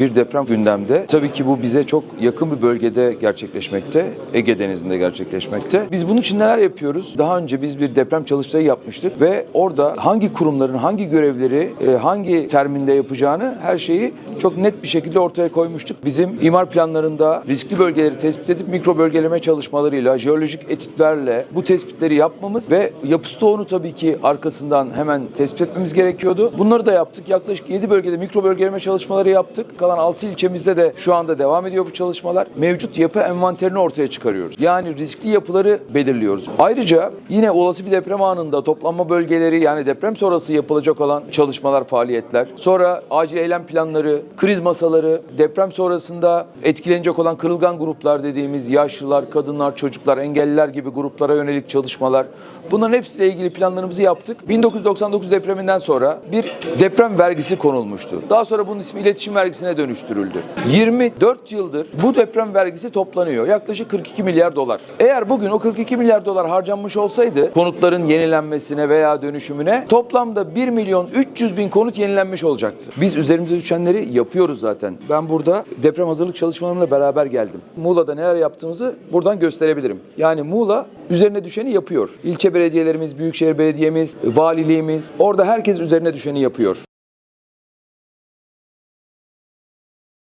Bir deprem gündemde. Tabii ki bu bize çok yakın bir bölgede gerçekleşmekte. Ege Denizi'nde gerçekleşmekte. Biz bunun için neler yapıyoruz? Daha önce biz bir deprem çalıştayı yapmıştık ve orada hangi kurumların hangi görevleri e, hangi terminde yapacağını her şeyi çok net bir şekilde ortaya koymuştuk. Bizim imar planlarında riskli bölgeleri tespit edip mikro bölgeleme çalışmalarıyla, jeolojik etütlerle bu tespitleri yapmamız ve yapı stoğunu tabii ki arkasından hemen tespit etmemiz gerekiyordu. Bunları da yaptık. Yaklaşık 7 bölgede mikro bölgeleme çalışmaları yaptık. Kalan 6 ilçemizde de şu anda devam ediyor bu çalışmalar. Mevcut yapı envanterini ortaya çıkarıyoruz. Yani riskli yapıları belirliyoruz. Ayrıca yine olası bir deprem anında toplanma bölgeleri yani deprem sonrası yapılacak olan çalışmalar, faaliyetler. Sonra acil eylem planları, kriz masaları, deprem sonrasında etkilenecek olan kırılgan gruplar dediğimiz yaşlılar, kadınlar, çocuklar, engelliler gibi gruplara yönelik çalışmalar. Bunların hepsiyle ilgili planlarımızı yaptık. 1999 depreminden sonra bir deprem vergisi konulmuştu. Daha sonra bunun ismi iletişim vergisine dönüştürüldü. 24 yıldır bu deprem vergisi toplanıyor. Yaklaşık 42 milyar dolar. Eğer bugün o 42 milyar dolar harcanmış olsaydı konutların yenilenmesine veya dönüşümüne toplamda 1 milyon 300 bin konut yenilenmiş olacaktı. Biz üzerimize düşenleri yapıyoruz zaten. Ben burada deprem hazırlık çalışmalarımla beraber geldim. Muğla'da neler yaptığımızı buradan gösterebilirim. Yani Muğla üzerine düşeni yapıyor. İlçe belediyelerimiz, büyükşehir belediyemiz, valiliğimiz orada herkes üzerine düşeni yapıyor.